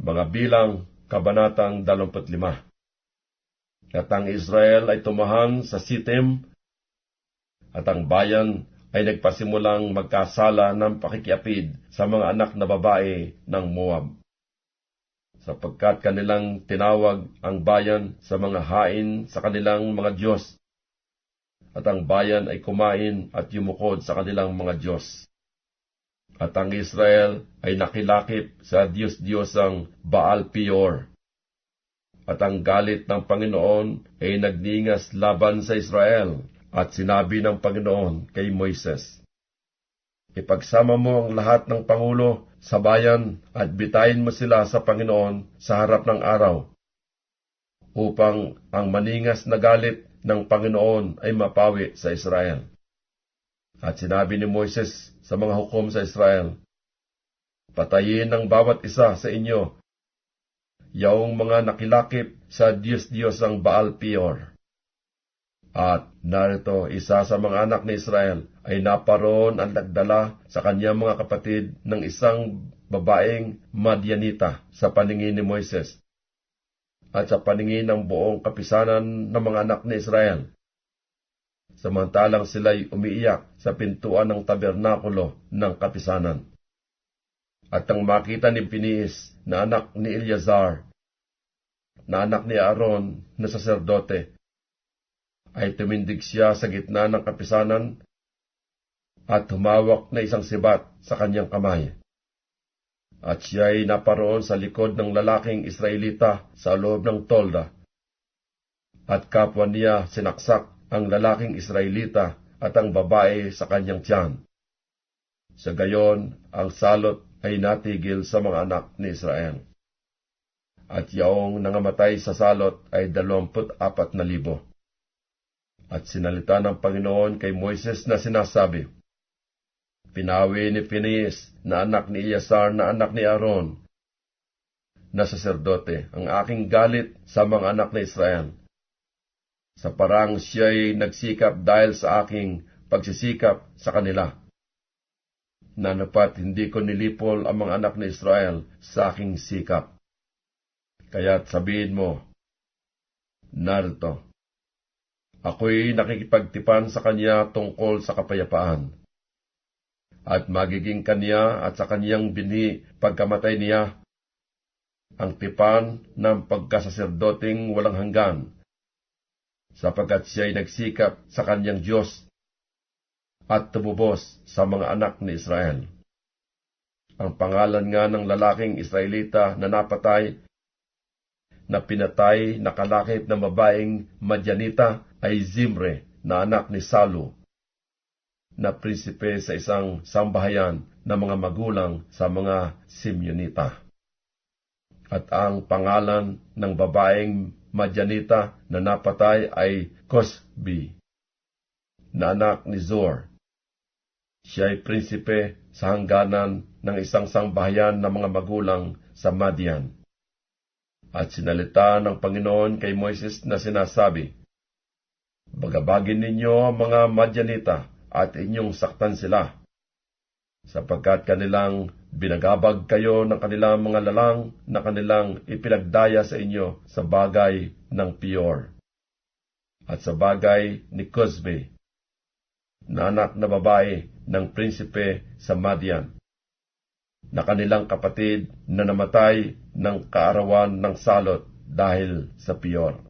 Mga bilang, Kabanatang 25 At ang Israel ay tumahan sa Sitim, at ang bayan ay nagpasimulang magkasala ng pakikiapid sa mga anak na babae ng Moab. Sapagkat kanilang tinawag ang bayan sa mga hain sa kanilang mga Diyos, at ang bayan ay kumain at yumukod sa kanilang mga Diyos. At ang Israel ay nakilakip sa Diyos-Diyosang Baal Peor. At ang galit ng Panginoon ay nagningas laban sa Israel, at sinabi ng Panginoon kay Moises, Ipagsama mo ang lahat ng Pangulo sa bayan at bitayin mo sila sa Panginoon sa harap ng araw, upang ang maningas na galit ng Panginoon ay mapawi sa Israel. At sinabi ni Moises sa mga hukom sa Israel, Patayin ang bawat isa sa inyo, yaong mga nakilakip sa Diyos-Diyos ang Baal Peor. At narito, isa sa mga anak ni Israel ay naparoon ang nagdala sa kanyang mga kapatid ng isang babaeng Madianita sa paningin ni Moises at sa paningin ng buong kapisanan ng mga anak ni Israel samantalang sila'y umiiyak sa pintuan ng tabernakulo ng kapisanan. At ang makita ni Piniis na anak ni Eleazar, na anak ni Aaron na saserdote, ay tumindig siya sa gitna ng kapisanan at humawak na isang sibat sa kanyang kamay. At siya ay naparoon sa likod ng lalaking Israelita sa loob ng tolda. At kapwa niya sinaksak ang lalaking Israelita at ang babae sa kanyang tiyan. Sa gayon, ang salot ay natigil sa mga anak ni Israel. At yaong nangamatay sa salot ay dalawamput apat na libo. At sinalita ng Panginoon kay Moises na sinasabi, Pinawi ni Phineas na anak ni Eleazar na anak ni Aaron, na saserdote, ang aking galit sa mga anak ni Israel sa parang siya'y nagsikap dahil sa aking pagsisikap sa kanila. Nanapat hindi ko nilipol ang mga anak ni Israel sa aking sikap. Kaya't sabihin mo, narito, ako'y nakikipagtipan sa kanya tungkol sa kapayapaan. At magiging kanya at sa kanyang bini pagkamatay niya, ang tipan ng pagkasaserdoting walang hanggan sapagkat siya ay nagsikap sa kanyang Diyos at tumubos sa mga anak ni Israel. Ang pangalan nga ng lalaking Israelita na napatay, na pinatay na kalakip na babaeng Madyanita ay Zimre na anak ni Salu, na prinsipe sa isang sambahayan na mga magulang sa mga Simeonita. At ang pangalan ng babaeng Madyanita na napatay ay Cosby, na anak ni Zor. Siya ay prinsipe sa hangganan ng isang sangbahayan ng mga magulang sa Madian. At sinalita ng Panginoon kay Moises na sinasabi, Bagabagin ninyo ang mga Madyanita at inyong saktan sila, sapagkat kanilang Binagabag kayo ng kanilang mga lalang na kanilang ipinagdaya sa inyo sa bagay ng Pior at sa bagay ni Cosbe, na anak na babae ng prinsipe sa Madian, na kanilang kapatid na namatay ng kaarawan ng salot dahil sa Pior.